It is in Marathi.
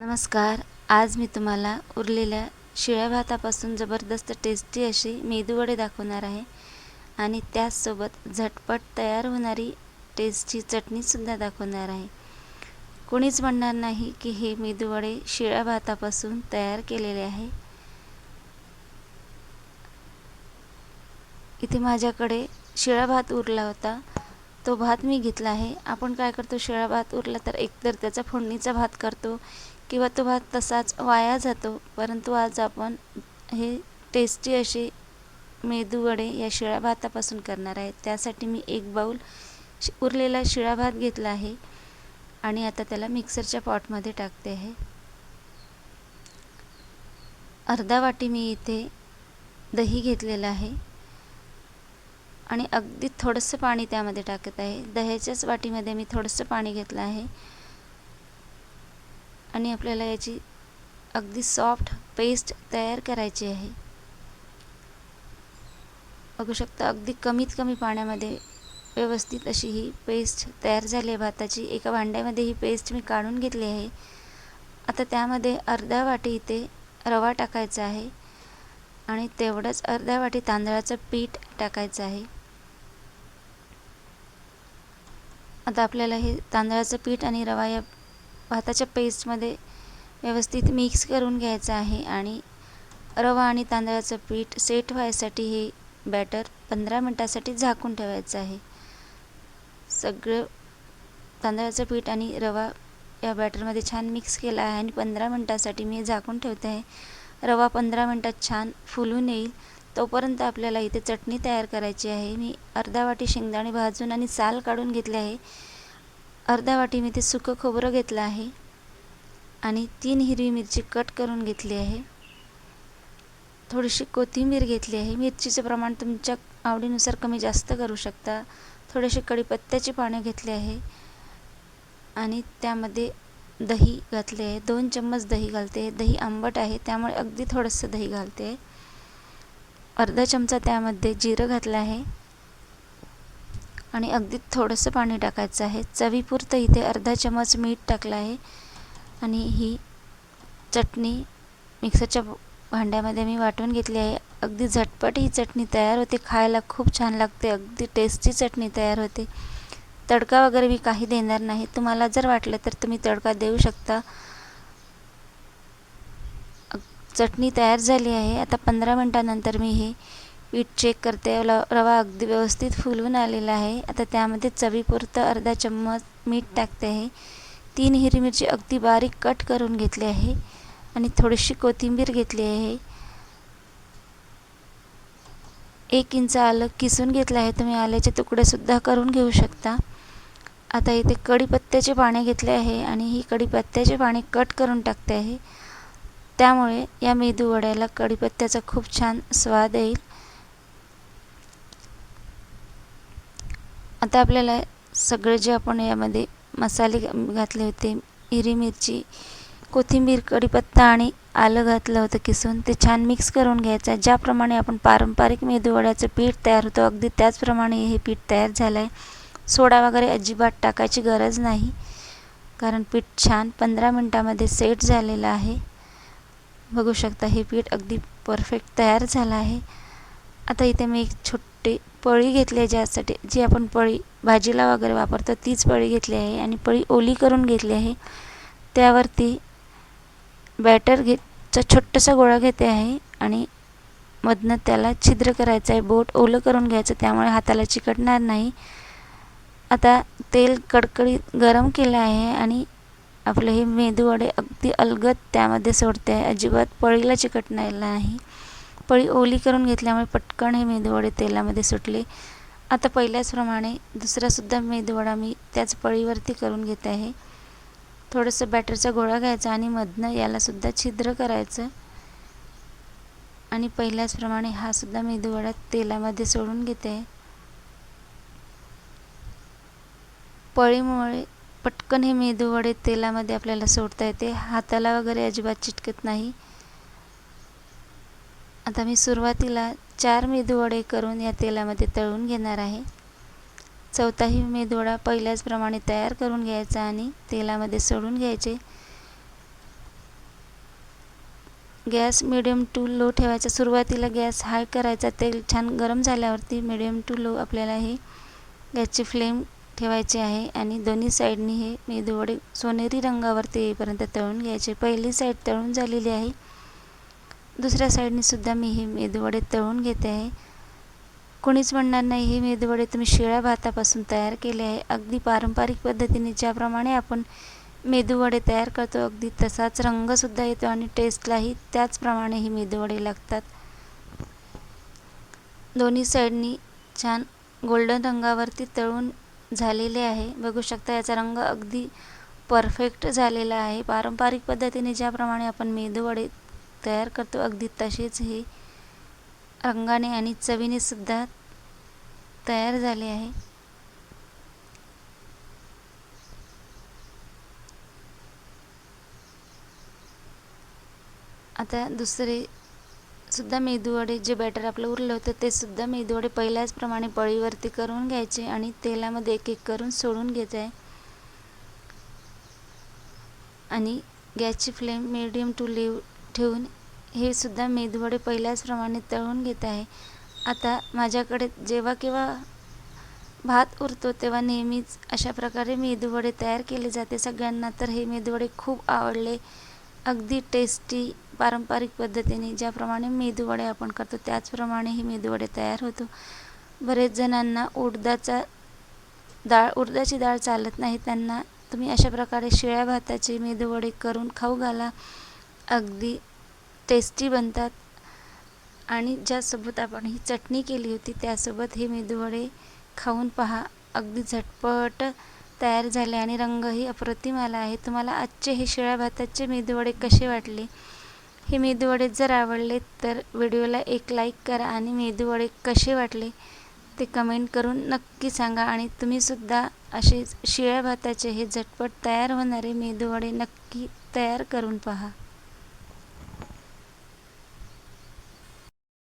नमस्कार. आज मी तुम्हाला उरलेल्या शिळ्या भातापासून जबरदस्त टेस्टी अशी मेदूवडे दाखवणार आहे आणि त्याचसोबत झटपट तयार होणारी टेस्टी चटणीसुद्धा दाखवणार आहे. कोणीच म्हणणार नाही की हे मेदूवडे शिळ्या भातापासून तयार केलेले आहे. इथे माझ्याकडे शिळा भात उरला होता. तो भात मी घेतला आहे. आपण काय करतो? शिळा भात उरला तर एकतर त्याचा फोडणीचा भात करतो किंवा तो भात तसाच वाया जातो परंतु आज आपण हे टेस्टी असे मेदूवडे या शिळ्या भातापासून करणार आहे. त्यासाठी मी एक बाऊल शि उरलेला शिळा भात घेतला आहे आणि आता त्याला मिक्सरच्या पॉटमध्ये टाकते आहे. अर्धा वाटी मी इथे दही घेतलेलं आहे आणि अगदी थोडंसं पाणी त्यामध्ये टाकत आहे. दह्याच्याच वाटीमध्ये मी थोडंसं पाणी घेतलं आहे. आणि आपल्याला याची अगदी सॉफ्ट पेस्ट तयार करायची आहे. बघू शकता अगदी कमीत कमी पाण्यामध्ये व्यवस्थित अशी ही पेस्ट तयार झाली आहे. भाताची एका भांड्यामध्ये ही पेस्ट मी काढून घेतली आहे. आता त्यामध्ये अर्धा वाटी इथे रवा टाकायचा आहे आणि तेवढंच अर्ध्या वाटी तांदळाचं पीठ टाकायचं आहे. आता आपल्याला हे तांदळाचं पीठ आणि रवा या भाताच्या पेस्टमध्ये व्यवस्थित मिक्स करून घ्यायचं आहे आणि रवा आणि तांदळाचं पीठ सेट व्हायसाठी हे बॅटर पंधरा मिनटासाठी झाकून ठेवायचं आहे. सगळं तांदळाचं पीठ आणि रवा या बॅटरमध्ये छान मिक्स केला आहे आणि पंधरा मिनटासाठी मी झाकून ठेवते आहे. रवा पंधरा मिनटात छान फुलून येईल. तोपर्यंत आपल्याला इथे चटणी तयार करायची आहे. मी अर्धा वाटी शेंगदाणे भाजून आणि साल काढून घेतले आहे. अर्धा वाटी मी ते सुकं खोबरं घेतलं आहे आणि तीन हिरवी मिरची कट करून घेतली आहे. थोडीशी कोथिंबीर घेतली आहे. मिरचीचं प्रमाण तुमच्या आवडीनुसार कमी जास्त करू शकता. थोडेसे कढीपत्त्याची पाने घेतले आहे आणि त्यामध्ये दही घातले आहे. दोन चम्मच दही घालते दही आंबट आहे त्यामुळे अगदी थोडंसं दही घालते अर्धा चमचा त्यामध्ये जिरं घातलं आहे. आणि अगदी थोडंसं पाणी टाकायचं आहे. चवीपुरतं इथे अर्धा चमच मीठ टाकलं आहे. आणि ही चटणी मिक्सरच्या भांड्यामध्ये मी वाटून घेतली आहे. अगदी झटपट ही चटणी तयार होते. खायला खूप छान लागते. अगदी टेस्टी चटणी तयार होते. तडका वगैरे मी काही देणार नाही. तुम्हाला जर वाटलं तर तुम्ही तडका देऊ शकता. चटणी तयार झाली आहे. आता पंधरा मिनटानंतर मी हे पीठ चेक करते. रवा अगदी व्यवस्थित फुलून आलेला आहे. आता त्यामध्ये चवीपुरतं अर्धा चम्मच मीठ टाकते आहे. तीन हिरवी मिरची अगदी बारीक कट करून घेतली आहे. आणि थोडीशी कोथिंबीर घेतली आहे. एक इंच आलं किसून घेतलं आहे. तुम्ही आल्याचे तुकडेसुद्धा करून घेऊ शकता. आता इथे कढीपत्त्याचे पाने घेतले आहे आणि ही कढीपत्त्याचे पाने कट करून टाकते आहे. त्यामुळे या मेदू वड्याला कढीपत्त्याचा खूप छान स्वाद येईल. आता आपल्याला सगळे जे आपण यामध्ये मसाले घातले होते हिरवी मिरची कोथिंबीर कढीपत्ता आणि आलं घातलं होतं किसून ते छान मिक्स करून घ्यायचं. आहे ज्याप्रमाणे आपण पारंपरिक मेदूवड्याचं पीठ तयार होतं अगदी त्याचप्रमाणे हे पीठ तयार झालं आहे सोडा वगैरे अजिबात टाकायची गरज नाही कारण पीठ छान पंधरा मिनटामध्ये सेट झालेलं आहे. बघू शकता हे पीठ अगदी परफेक्ट तयार झालं आहे. आता इथे मी एक छोट पळी घेतली आहे ज्यासाठी जी आपण पळी भाजीला वगैरे वापरतो तीच पळी घेतली आहे आणि पळी ओली करून घेतली आहे. त्यावरती बॅटर घेत छोटंसं गोळा घेते आहे आणि मधनं त्याला छिद्र करायचं आहे. बोट ओलं करून घ्यायचं त्यामुळे हाताला चिकटणार नाही. आता तेल कडकडीत गरम केलं आहे आणि आपले हे मेदूवडे अगदी अलगद त्यामध्ये सोडते आहे. अजिबात पळीला चिकटणार नाही. पळी ओली करून घेतल्यामुळे पटकन हे मेदूवडे तेलामध्ये सुटले. आता पहिल्याचप्रमाणे दुसरासुद्धा मेदूवडा मी त्याच पळीवरती करून घेते आहे. थोडंसं बॅटरचा गोळा घ्यायचा आणि मधनं यालासुद्धा छिद्र करायचं. आणि पहिल्याचप्रमाणे हा सुद्धा मेदूवडा तेलामध्ये सोडून घेते. आहे पळीमुळे पटकन हे मेदूवडे तेलामध्ये आपल्याला सोडता येते. हाताला वगैरे अजिबात चिटकत नाही. आता मी सुरुवातीला चार मेदूवडे करून या तेलामध्ये तळून घेणार आहे. चौथाही मेदूवडा पहिल्याचप्रमाणे तयार करून घ्यायचा आणि तेलामध्ये सोडून घ्यायचे. गॅस मिडियम टू लो ठेवायचा. सुरुवातीला गॅस हाय करायचा. तेल छान गरम झाल्यावरती मिडियम टू लो आपल्याला हे गॅसची फ्लेम ठेवायची आहे आणि दोन्ही साईडनी हे मेदूवडे सोनेरी रंगावरती येईपर्यंत तळून घ्यायचे. पहिली साईड तळून झालेली आहे. दुसऱ्या साईडनेसुद्धा मी हे मेदूवडे तळून घेते आहे. कोणीच म्हणणार नाही हे मेदूवडे तुम्ही शिळ्या भातापासून तयार केले आहे. अगदी पारंपरिक पद्धतीने ज्याप्रमाणे आपण मेदूवडे तयार करतो अगदी तसाच रंगसुद्धा येतो आणि टेस्टलाही त्याचप्रमाणे हे मेदूवडे लागतात. दोन्ही साईडनी छान गोल्डन रंगावरती तळून झालेले आहे. बघू शकता याचा रंग अगदी परफेक्ट झालेला आहे. पारंपरिक पद्धतीने ज्याप्रमाणे आपण मेदूवडे तयार करतो. अगदी तसेच हे रंगाने आणि चवीने सुद्धा तयार झाले आहे. आता दुसरे सुद्धा मेदूवडे जे बॅटर आपलं उरलं होतं ते सुद्धा मेदूवडे पहिल्याचप्रमाणे पळीवरती करून घ्यायचे आणि तेलामध्ये एक एक करून सोडून घ्यायचं आहे. आणि गॅसची फ्लेम मिडियम टू लिव ठेवून हे सुद्धा मेदूवडे पहिल्याचप्रमाणे तळून घेत आहे. आता माझ्याकडे जेव्हा केव्हा भात उरतो तेव्हा नेहमीच अशा प्रकारे मेदूवडे तयार केले जाते. सगळ्यांना तर हे मेदूवडे खूप आवडले. अगदी टेस्टी पारंपरिक पद्धतीने ज्याप्रमाणे मेदूवडे आपण करतो त्याचप्रमाणे हे मेदूवडे तयार होतो. बरेच जणांना उडदाचा डाळ उडदाची डाळ चालत नाही. त्यांना तुम्ही अशा प्रकारे शिळ्या भाताचे मेदूवडे करून खाऊ घाला. अगदी टेस्टी बनतात. आणि ज्यासोबत आपण ही चटणी केली होती त्यासोबत हे मेदूवडे खाऊन पहा. अगदी झटपट तयार झाले आणि रंगही अप्रतिम आला आहे. तुम्हाला आजचे हे शिळ्या भाताचे मेदूवडे कसे वाटले? हे मेदूवडे जर आवडले तर व्हिडिओला एक लाईक करा आणि मेदूवडे कसे वाटले ते कमेंट करून नक्की सांगा. आणि तुम्हीसुद्धा असे शिळ्या भाताचे हे झटपट तयार होणारे मेदूवडे नक्की तयार करून पहा.